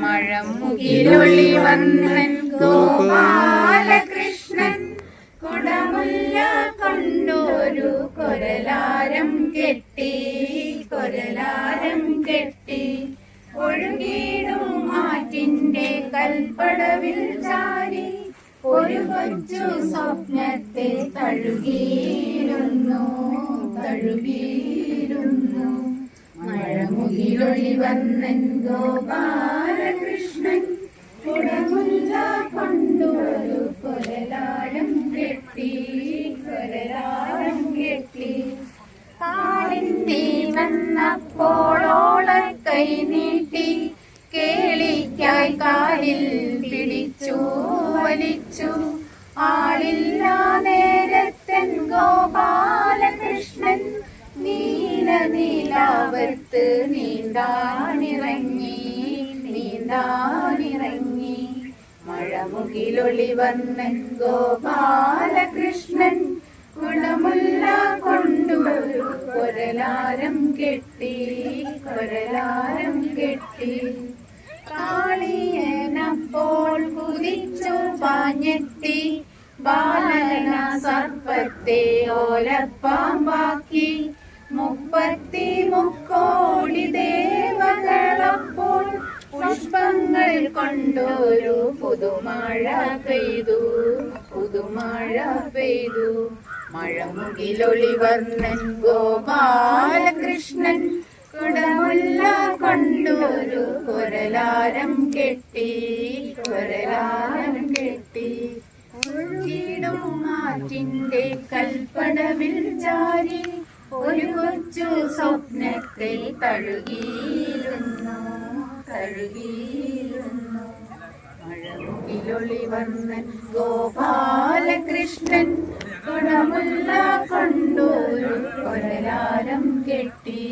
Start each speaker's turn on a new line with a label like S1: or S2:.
S1: മഴമുകിലൊളി വന്നൻ ഗോപാലകൃഷ്ണൻ കുടമുല്ല കൊണ്ടൊരു കൊരലാരം കെട്ടി കൊരലാരം കെട്ടി. ഒഴുകിയിടും ആറ്റിന്റെ കൽപ്പടവിൽ ചാരി ഒരു കൊച്ചു സ്വപ്നത്തെ തഴുകിയിരുന്നു തഴുകിയിരുന്നു. മഴമുകിലൊളി വന്നൻ ഗോപാലകൃഷ്ണൻ കെട്ടി കൊരലാരം കെട്ടി കാളിന്തി വന്നപ്പോളോള കൈ നീട്ടി കേളിക്കായി കാലിൽ പിടിച്ചു വലിച്ചു. ആളില്ല നേരത്തൻ ഗോപാലകൃഷ്ണൻ നീല നീലാവർത്ത് നീന്താനിറങ്ങി. നീന്താനിറങ്ങി മഴമുകിലൊളി വന്നൻ ഗോപാലകൃഷ്ണൻ കുളമുല്ല കൊണ്ടൊരു കൊരലാരം കെട്ടി കൊരലാരം കെട്ടി. കാളിയനപ്പോൾ കുതിച്ചു പാഞ്ഞെത്തി ബാലന സർപ്പത്തെ ഓലപ്പാമ്പാക്കി. മുപ്പത്തി മുക്കോടി കൊണ്ടൊരു പുതുമഴ പെയ്തു. പുതുമഴ പെയ്തു. മഴമുകിലൊളി വർണൻ ഗോപാലകൃഷ്ണൻ കുടമുല്ല കൊണ്ടൊരു കൊരലാരം കെട്ടി. കൊരലാരം കെട്ടി. ഒഴുകിടും മാറ്റിന്റെ കൽപ്പടവിൽ ചാരി ഒരു കൊച്ചു സ്വപ്നത്തെ തഴുകിയിരുന്നു തഴുകിയിരുന്നു മഴമുകിലൊളി വന്നൻ ഗോപാലകൃഷ്ണൻ കുടമുല്ല കൊണ്ടൊരു കൊരലാരം കെട്ടി.